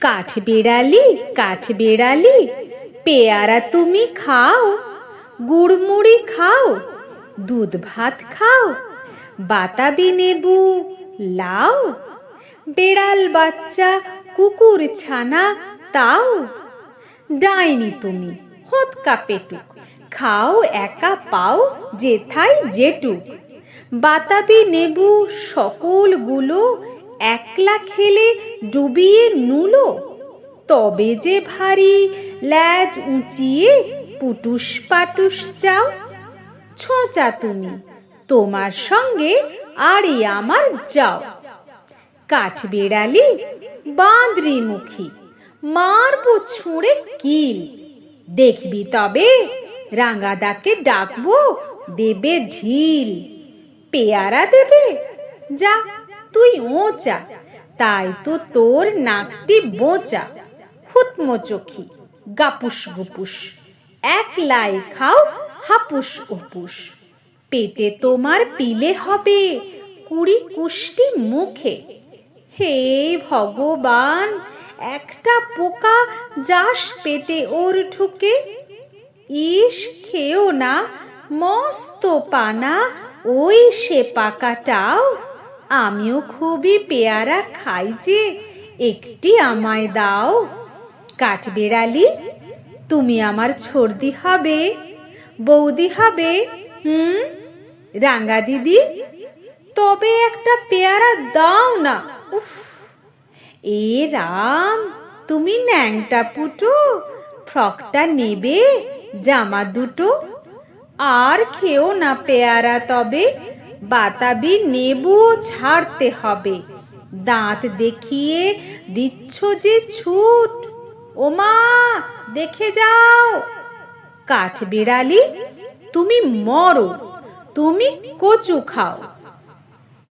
কাঠ বেড়ালি কাঠ বেড়ালি, পেয়ারা তুমি খাও, গুড়মুড়ি খাও, দুধ ভাত খাও, বাতাবি নেবু লাও, বেড়াল বাচ্চা, কুকুর ছানা তাও, ডাইনি তুমি হোৎকা পেটুক, খাও একা পাও যেথায় যেটুক, বাতাবি নেবু সকলগুলো একলা খেলে ডুবিয়ে নুলো। তবে যে ভারী ল্যাজ উঁচিয়ে পুটুস পাটুস চাও। ছোঁচা তুমি, তোমার সঙ্গে আরে আমার যাও। কাঠ বেড়ালি বাঁদরি মুখী মারবো ছুঁড়ে কিল। দেখবি তবে রাঙাদাকে ডাকবো, দেবে ঢিল। পেয়ারা দেবে, যা তুই ওচা তাই তো তোর নাকটি বোচা। হুতমো চোখি, গাপুস গুপুস। একলাই খাও, হাপুস উপুস। পেটে তোমার পিলে হবে কুড়ি কুষ্টি মুখে। হে ভগবান, একটা পোকা যাস পেটে ওর ঢুকে। ইস, খেও না, মস্ত পানা, ওই সে পাকাটাও আমিও খুবই পেয়ারা খাই যে। একটি আমায় দাও। কাঠবেড়ালি, তুমি আমার ছর্দি হবে। বৌদি হবে, হুম? রাঙ্গা দিদি, তবে একটা পেয়ারা দাও না। উফ! এ রাম, তুমি ন্যাংটা পুটো, ফ্রকটা নেবে, জামা দুটো। আর খেও না পেয়ারা তবে। বাতাবি নেবু ছাড়তে হবে। দাঁত দেখিয়ে দিচ্ছ যে ছুট। ওমা, দেখে যাও। কাঠ বিড়ালি তুমি মরো। তুমি কচু খাও।